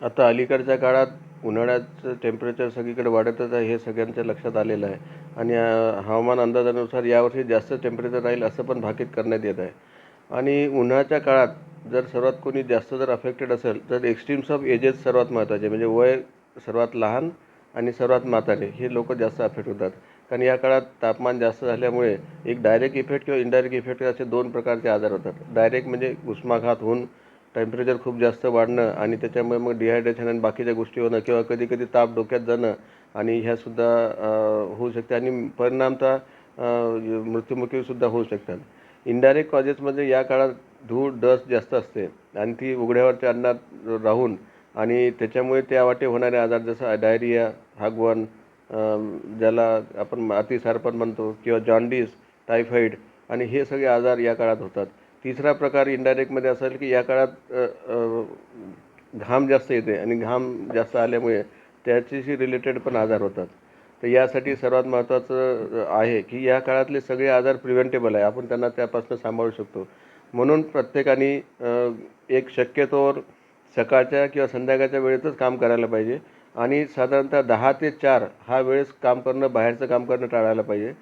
आता अलीकडच्या काळात उन्हाळ्याचं टेम्परेचर सगळीकडे वाढतच आहे हे सगळ्यांच्या लक्षात आलेलं आहे. आणि हवामान अंदाजानुसार यावर्षी जास्त टेम्परेचर राहील असं पण भाकीत करण्यात येत आहे. आणि उन्हाळ्याच्या काळात जर सर्वात कोणी जास्त जर अफेक्टेड असेल तर एक्स्ट्रीम्स ऑफ एजेस सर्वात महत्त्वाचे म्हणजे वय सर्वात लहान आणि सर्वात म्हातारे हे लोक जास्त अफेक्ट होतात. कारण या काळात तापमान जास्त झाल्यामुळे एक डायरेक्ट इफेक्ट किंवा इनडायरेक्ट इफेक्ट असे दोन प्रकारचे आजार होतात. डायरेक्ट म्हणजे उष्माघात होऊन टेम्परेचर खूप जास्त वाढणं आणि त्याच्यामुळे मग डिहायड्रेशन आणि बाकीच्या गोष्टी होणं किंवा कधी कधी ताप डोक्यात जाणं आणि ह्यासुद्धा होऊ शकते आणि परिणामतः मृत्युमुखीसुद्धा होऊ शकतात. इनडायरेक्ट कॉजेसमध्ये म्हणजे या काळात धूळ डस्ट जास्त असते आणि ती उघड्यावरच्या अन्नात राहून आणि त्याच्यामुळे त्या वाटे होणारे आजार जसं डायरिया हागवण ज्याला आपण अतिसारपण म्हणतो किंवा जॉन्डिस टायफॉईड आणि हे सगळे आजार या काळात होतात. तिसरा प्रकार इनडायरेक्टमध्ये असेल की या काळात घाम जास्त येते आणि घाम जास्त आल्यामुळे त्याच्याशी रिलेटेड पण आजार होतात. तर यासाठी सर्वात महत्त्वाचं आहे की या काळातले सगळे आजार प्रिव्हेंटेबल आहे. आपण त्यांना त्यापासून सांभाळू शकतो. म्हणून प्रत्येकाने एक शक्यतोवर सकाळच्या किंवा संध्याकाळच्या वेळेतच काम करायला पाहिजे आणि साधारणतः दहा ते चार हा वेळेस काम करणं बाहेरचं काम करणं टाळायला पाहिजे.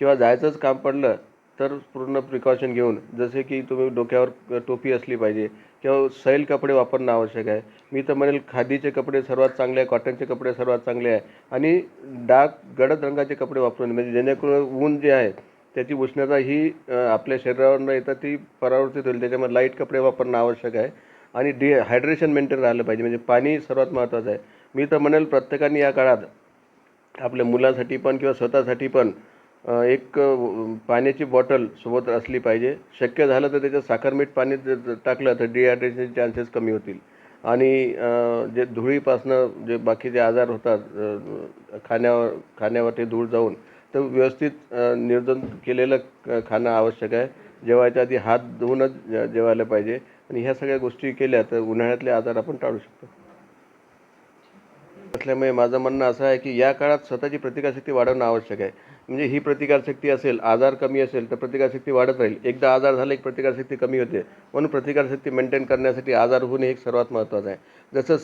किंवा जायचंच काम पडलं तर पूर्ण प्रिकॉशन घेऊन जसे की तुम्ही डोक्यावर टोपी असली पाहिजे किंवा सैल कपडे वापरणं आवश्यक आहे. मी तर म्हणेल खादीचे कपडे सर्वात चांगले आहे कॉटनचे कपडे सर्वात चांगले आहे. आणि डार्क गडद रंगाचे कपडे वापरून म्हणजे जेणेकरून ऊन जे आहे त्याची उष्णता ही आपल्या शरीरावर न येता ती परावर्तित होईल. त्याच्यामुळे लाइट कपडे वापरणं आवश्यक आहे. आणि डि हायड्रेशन मेंटेन राहिलं पाहिजे म्हणजे पाणी सर्वात महत्त्वाचं आहे. मी तर म्हणेल प्रत्येकाने या काळात आपल्या मुलांसाठी पण किंवा स्वतःसाठी पण एक पाण्याची बॉटल सोबत असली पाहिजे. शक्य झालं तर त्याच्यात साखर मीठ पाणी टाकलं तर डिहायड्रेशनचे चान्सेस कमी होतील. आणि जे धुळीपासनं जे बाकीचे आजार होतात खाण्यावर खाण्यावर ते धूळ जाऊन तर व्यवस्थित निर्जन केलेलं क- खाणं आवश्यक आहे. जेवायच्या आधी हात धुवूनच जेवायला पाहिजे. आणि ह्या सगळ्या गोष्टी केल्या तर उन्हाळ्यातले आजार आपण टाळू शकतो. असल्यामुळे माझं म्हणणं असं आहे की या काळात स्वतःची प्रतिकारशक्ती वाढवणं आवश्यक आहे. म्हणजे ही प्रतिकारशक्ती असेल आजार कमी असेल तर प्रतिकारशक्ती वाढत राहील. एकदा आजार झाला एक प्रतिकारशक्ती कमी होते. म्हणून प्रतिकारशक्ती मेंटेन करण्यासाठी आजार होणे हे एक सर्वात महत्त्वाचं आहे. जसं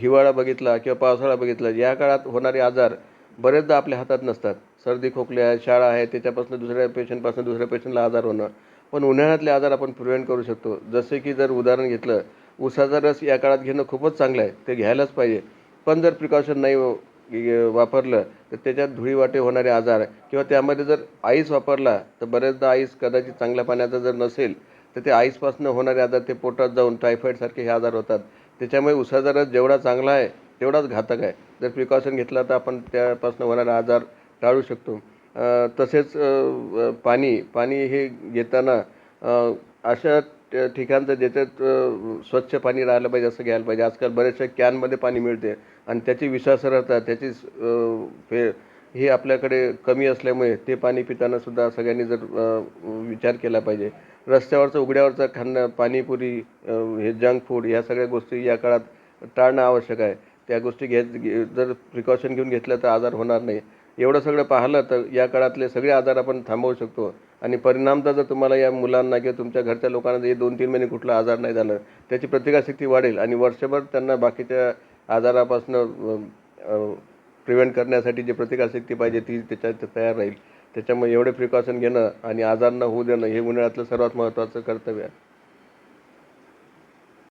हिवाळा बघितला किंवा पावसाळा बघितला या काळात होणारे आजार बरेचदा आपल्या हातात नसतात. सर्दी खोकले आहे शाळा आहे त्याच्यापासून दुसऱ्या पेशंटपासून दुसऱ्या पेशंटला आजार होणं. पण उन्हाळ्यातले आजार आपण प्रिव्हेंट करू शकतो. जसे की जर उदाहरण घेतलं उसाचा रस या काळात घेणं खूपच चांगलं आहे. ते घ्यायलाच पाहिजे. पण जर प्रिकॉशन नाही वापरलं तर त्याच्यात धुळीवाटे होणारे आजार किंवा त्यामध्ये जर आईस वापरला तर बरेचदा आईस कदाचित चांगल्या पाण्याचा जर नसेल तर ते आईसपासून होणारे आजार ते पोटात जाऊन टायफॉईडसारखे हे आजार होतात. त्याच्यामुळे उसाचा रस जेवढा चांगला आहे तेवढाच घातक आहे. जर प्रिकॉशन घेतला तर आपण त्यापासून होणारा आजार टाळू शकतो. तसेच पाणी पाणी हे घेताना अशा ठिकाणचं ज्याच्यात स्वच्छ पाणी राहिलं पाहिजे असं घ्यायला पाहिजे. आजकाल बऱ्याचशा कॅनमध्ये पाणी मिळते आणि त्याची विश्वासार्हता त्याची फे हे आपल्याकडे कमी असल्यामुळे ते पाणी पिताना सुद्धा सगळ्यांनी जर विचार केला पाहिजे. रस्त्यावरचं उघड्यावरचं खाणं पाणीपुरी हे जंक फूड या सगळ्या गोष्टी या काळात टाळणं आवश्यक आहे. त्या गोष्टी घेत घे- जर प्रिकॉशन घेऊन घेतल्या तर आजार होणार नाही. एवढं सगळं पाहिलं तर या काळातले सगळे आजार आपण थांबवू शकतो. आणि परिणामता जर तुम्हाला या मुलांना किंवा तुमच्या घरच्या लोकांना जर दोन तीन महिने कुठला आजार नाही झालं त्याची प्रतिकारशक्ती वाढेल आणि वर्षभर त्यांना बाकीच्या आजारापासून प्रिव्हेंट करण्यासाठी जी प्रतिकारशक्ती पाहिजे ती त्याच्यात तयार राहील. त्याच्यामुळे एवढे प्रिकॉशन घेणं आणि आजार न होऊ देणं हे उन्हाळ्यातलं सर्वात महत्त्वाचं कर्तव्य आहे.